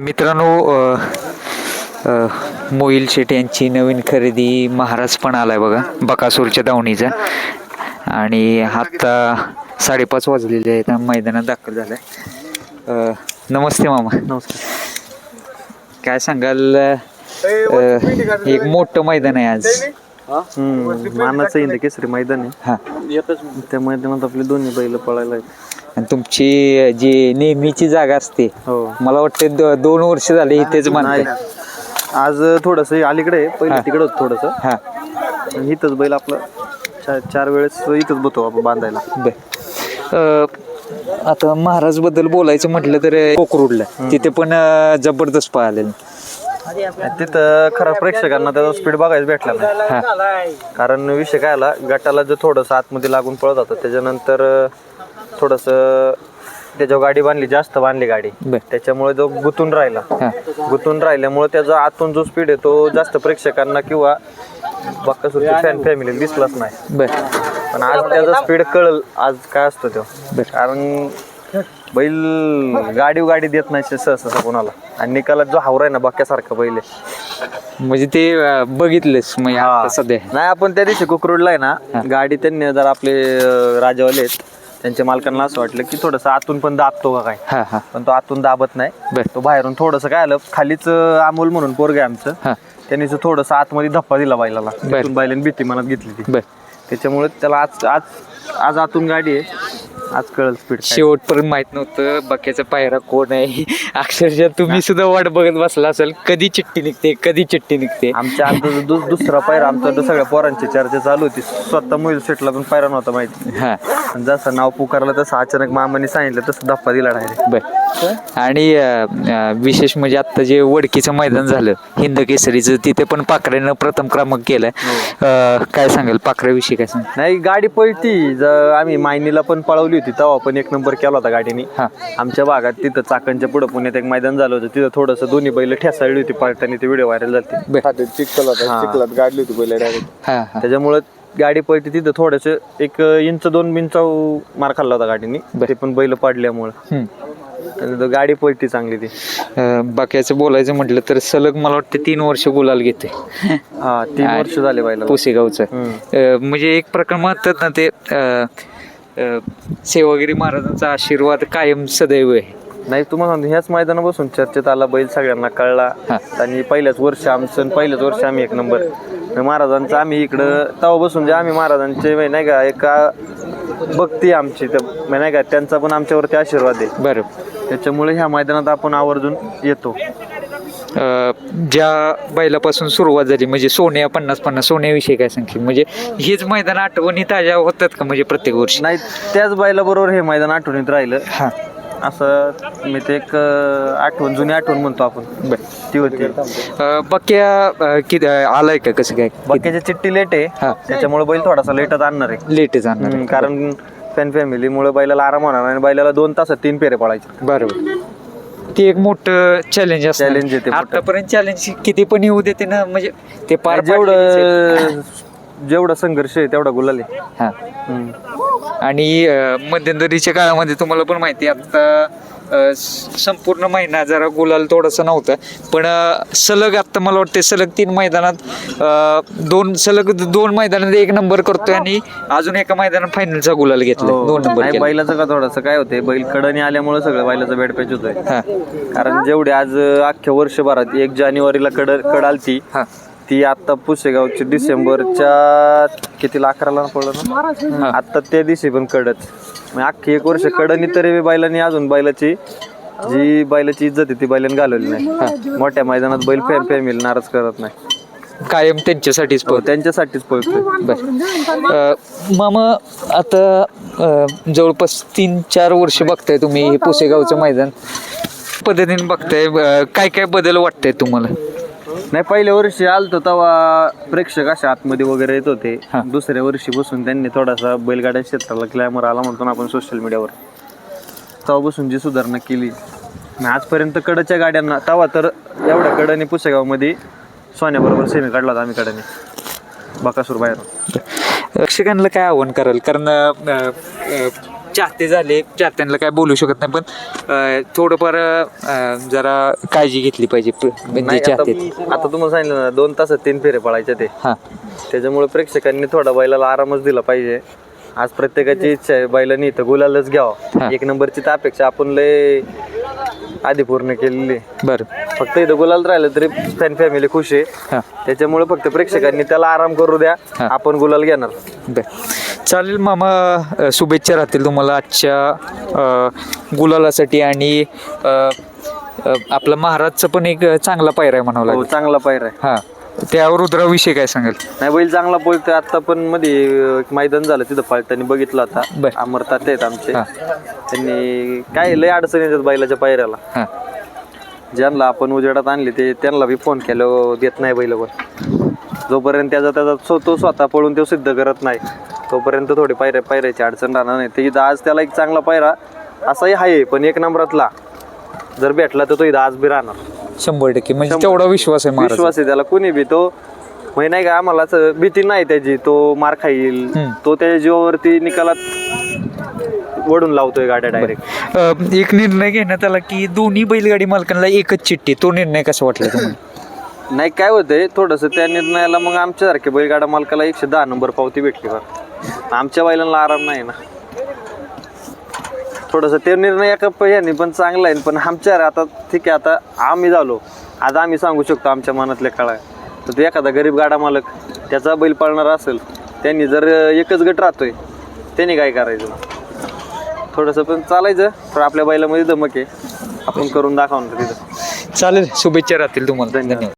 मित्रांनो मोहिल शेट यांची नवीन खरेदी महाराज पण आलाय बघा बकासूरच्या दावणीचा. आणि आत्ता साडेपाच वाजलेले आहेत मैदानात दाखल झालाय. अ, नमस्ते मामा. नमस्कार. काय सांगाल एक मोठं मैदान आहे आज. मानाचं केसरी मैदान आहे. हा. त्या मैदानात आपले दोन्ही बैल पळायला आहेत. आणि तुमची जी नेहमीची जागा असते हो. मला वाटतं दो- दोन वर्ष झाले इथेच मानताय. आज थोडस अलीकडे आहे पहिले. तिकडे होतं थोडस. हा. इथंच बैल आपलं चार चार वेळेस इथंच बसतो आपण बांधायला. बर. अ, आता महाराजबद्दल बोलायचं म्हटलं तर कोकरूडला. तिथे पण अ, जबरदस्त पाहिलेलं तिथं खरं प्रेक्षकांना त्याचा स्पीड बघायला भेटला नाही. कारण विषय काय आला गटाला जर थोडंसं आतमध्ये लागून पळत होतं त्याच्यानंतर थोडस त्याच्यावर गाडी बांधली जास्त बांधली गाडी. बर. त्याच्यामुळे जो गुतून राहिला. हा. गुंतून राहिल्यामुळे त्याचा आतून जो स्पीड आहे तो जास्त प्रेक्षकांना किंवा बाक्कासूरच्या फॅन फॅमिली दिसलाच नाही. बर. पण आज त्याचा स्पीड कळल आज काय असतो तो. बर. कारण बैल गाडी गाडी देत नाही सहसा कोणाला. आणि निकालात जो हावरा आहे ना बाक्यासारखा बैल आहे. म्हणजे ते अ, बघितलेस म्हणजे आता सध्या. नाही आपण त्या दिवशी कुकरोडला आहे ना गाडी त्यांनी जर आपले अं, राजावाले आहेत त्यांच्या मालकांना असं वाटलं की थोडस आतून पण दाबतो का काय? हा हा. पण तो आतून दाबत नाही. बर. तो बाहेरून थोडस काय आलं खालीच अं, अमोल म्हणून पोरग आहे आमचं. हा. त्यांनी थोडस आतमध्ये धप्पा दिला बैलाला. बर. तिथून बैलाने भीती मनात घेतली ती. बर. त्याच्यामुळे त्याला आज आज आज आतून गाडी आहे. आज कळल स्पीड शेवटपर्यंत माहीत नव्हतं बाकीचा पायरा कोण आहे? अक्षरशः तुम्ही सुद्धा वाट बघत बसला असेल कधी चिठ्ठी निघते कधी चिठ्ठी निघते? आमच्या आमचा दु- दुसरा पायरा आमचा सगळ्या पोरांची चर्चा चालू होती स्वतः मोबाईल सेटला पण पायरा नव्हता माहिती. हा. आणि जसं नाव पुकारलं तसं अचानक मामाने सांगितलं तसं धप्पा दिला डायरेक्ट बर. आणि अ, अ, विशेष म्हणजे आता जे वडकीचं मैदान झालं हिंद केसरीचं तिथे पण पाखरेनं प्रथम क्रमांक केलाय अ, काय सांगाल? पाखऱ्याविषयी काय सांग नाही गाडी पळती. ज- आम्ही मायनीला पण पळवली होती तेव्हा पण एक नंबर केला होता गाडीने. हा. आमच्या भागात तिथं चाकणच्या पुढे पुण्यात एक मैदान झालं होतं. तिथं थोडंसं दोन्ही बैल ठेसाळली होती पळताना ते व्हिडिओ व्हायरल झाले चिखलात चिखलात गाडली होती बैल डायरेक्ट हा हा. त्याच्यामुळे गाडी पळती तिथं थोडस एक इंच दोन इंचा मार खाल्ला होता गाडीने. ते पण बैल पाडल्यामुळं. हम्म. आणि तो गाडी पळती चांगली ती. अ, बाकीचं बोलायचं म्हटलं तर सलग मला वाटतं तीन वर्ष गुलाल घेते हा तीन वर्ष झाले बैला पुसेगावचं. अ, म्हणजे एक प्रकार म्हणतात ना ते अ, अ, सेवागिरी महाराजांचा आशीर्वाद कायम सदैव आहे. नाही तुम्हाला सांगतो ह्याच मैदाना बसून चर्चेत आला बैल सगळ्यांना कळला. हा. आणि पहिल्याच वर्ष आमचं आणि पहिल्याच वर्ष आम्ही एक नंबर. महाराजांचं आम्ही इकडं तवा बसून जे आम्ही महाराजांचे म्हणजे नाही का एका भक्ती आमची. तर म्हणजे नाही का त्यांचा पण आमच्यावरती आशीर्वाद आहे. बरं. त्याच्यामुळे ह्या मैदानात आपण आवर्जून येतो. अ, ज्या बैलापासून सुरुवात झाली म्हणजे सोन्या पन्नास पन्नास सोन्याविषयी काय सांगशील? म्हणजे हेच मैदान आठवणी ताज्या होतात का म्हणजे प्रत्येक वर्षी? नाही त्याच बैलाबरोबर हे मैदान आठवणीत राहिलं. हा. असं मी ते एक आठवण जुनी आठवण म्हणतो आपण. ती होती. अ, बक्या किती आलाय का कसं काय? बाकीची चिठ्ठी लेट आहे. हा. त्याच्यामुळे बैल थोडासा लेटच आणणार आहे. लेट जाणार हम्म, कारण फॅन फॅमिलीमुळे बैलाला आराम होणार आणि बैलाला दोन तासात तीन फेरे पडायचे बरोबर. ते एक मोठं चॅलेंज Challenge आहे ते मोठं. आतापर्यंत चॅलेंज किती पण येऊ देते ना म्हणजे ते पार जेवढं जेवढा संघर्ष आहे तेवढा गुलाल आहे. हा. आणि मध्यंतरीच्या काळामध्ये तुम्हाला पण माहिती आहे, आता संपूर्ण महिना जरा गुलाल थोडासा नव्हता पण सलग आता मला वाटते सलग तीन मैदानात दोन सलग दोन मैदानात एक नंबर करतोय आणि अजून एका मैदानात फायनलचा गुलाल घेतला दोन नंबर हो. नाही केला. बैलाचं का थोडंसं काय होतंय बैल कडणी आल्यामुळे सगळं बैलाचं बॅड पॅच होतोय कारण जेवढे आज अख्ख्या वर्षभरात एक जानेवारीला कड कड आलती हा ती आता पुसेगावची डिसेंबरच्या कितीला अकराला पडलं ना? आता त्या दिवशी पण कडच मग अख्खी एक वर्ष कडनी तरी बैलांनी अजून बैलाची जी बैलाची इज्जत आहे ती बैलांनी घालवली नाही. मोठ्या मैदानात बैल फॅम फॅमिली नाराज करत नाही. कायम त्यांच्यासाठीच हो, त्यांच्यासाठीच पळतोय. बर. मामा आता अ, जवळपास तीन चार वर्ष बघताय तुम्ही हे पुसेगावचं मैदान. पद्धतीने बघताय अ, काय काय बदल वाटतंय तुम्हाला? नाही पहिल्या वर्षी आलतो तेव्हा प्रेक्षक असे आतमध्ये वगैरे येत होते. दुसऱ्या वर्षी बसून त्यांनी थोडासा बैलगाड्या क्षेत्राला ग्लॅमर आला म्हणतो ना आपण सोशल मीडियावर तेव्हा बसून जी सुधारणा केली. आणि आजपर्यंत कडच्या गाड्यांना तेव्हा तर एवढ्या कडनी पुसेगावमध्ये सोन्याबरोबर सेमी काढला होता आम्ही कडनी. बकासूर बाहेर प्रेक्षकांना काय आव्हान कराल? कारण अ, अ, चाहते झाले चाहत्यांना काय बोलू शकत नाही पण थोडंफार जरा काळजी घेतली पाहिजे म्हणजे चाहते आता तुम्हाला सांगितलं ना दोन तासात तीन फेरे पळायचे ते. हा. त्याच्यामुळे प्रेक्षकांनी थोडा बैलाला आरामच दिला पाहिजे. आज प्रत्येकाची इच्छा आहे बैलांनी इथं गुलालच. घ्यावं. एक नंबरची तर अपेक्षा आपण लय आधी पूर्ण केलेली. बरं. फक्त इथं गुलाल राहिलं तरी फॅन फॅमिली खुश आहे. त्याच्यामुळे फक्त प्रेक्षकांनी त्याला आराम करू द्या. आपण गुलाल घेणार. चालेल मामा शुभेच्छा राहतील तुम्हाला आजच्या गुलालासाठी आणि आपला महाराजचा पण एक चांगला पायरा आहे म्हणावं हो लागेल. चांगला पायर आहे. हा. त्या रुद्राविषयी काय सांगाल? नाही बैल चांगला पळतोय आता पण मध्ये एक मैदान झालं तिथं पळताना बघितलं बर. अमरतात आहेत आमचे. हा. त्यांनी काय लय अडचण येतात बैलाच्या पायऱ्याला. हा. ज्यांना आपण उजेडात आणले ते त्यांना बी फोन केलं देत नाही बैल पण जोपर्यंत त्याचा त्याचा स्व- तो स्वतः पळून तो सिद्ध करत नाही. तोपर्यंत थोडी पायऱ्या पायऱ्याची अडचण राहणार नाही. ते इथं आज त्याला एक चांगला पायरा असाही आहे पण एक नंबरातला. जर भेटला तर तो इथं आज बी राहणार. शंभर टक्के. म्हणजे तेवढा विश्वास आहे महाराज विश्वास आहे त्याला. कोणी बी तो म्हणजे नाही का आम्हाला असं भीती नाही त्याची. तो मार खाईल. तो त्याच्या जीवावरती निकालात वडून लावतोय गाड्या डायरेक्ट अ, एक निर्णय घेण्यात आला की दोन्ही बैलगाडी मालकांना एकच चिठ्ठी. तो निर्णय कसा वाटला तुम्हाला? नाही काय होतंय थोडस त्या निर्णयाला मग आमच्यासारख्या बैलगाडा मालकाला एकशे दहा नंबर पावती भेटली बरं आमच्या बैलांना आराम नाही ना. थोडस ते निर्णय एका ह्यानी पण चांगला आहे पण आमच्या आता ठीक आहे आता आम्ही झालो. आज आम्ही सांगू शकतो आमच्या मनातल्या कळा तर ते एखादा गरीब गाडा मालक त्याचा बैल पाळणार असेल त्यांनी जर एकच गट राहतोय त्यांनी काय करायचं? थोडंसं पण चालायचं तर आपल्या बैलामध्ये धमक आहे. आपण करून दाखवणार तिथं. चालेल शुभेच्छा राहतील तुम्हाला. धन्यवाद.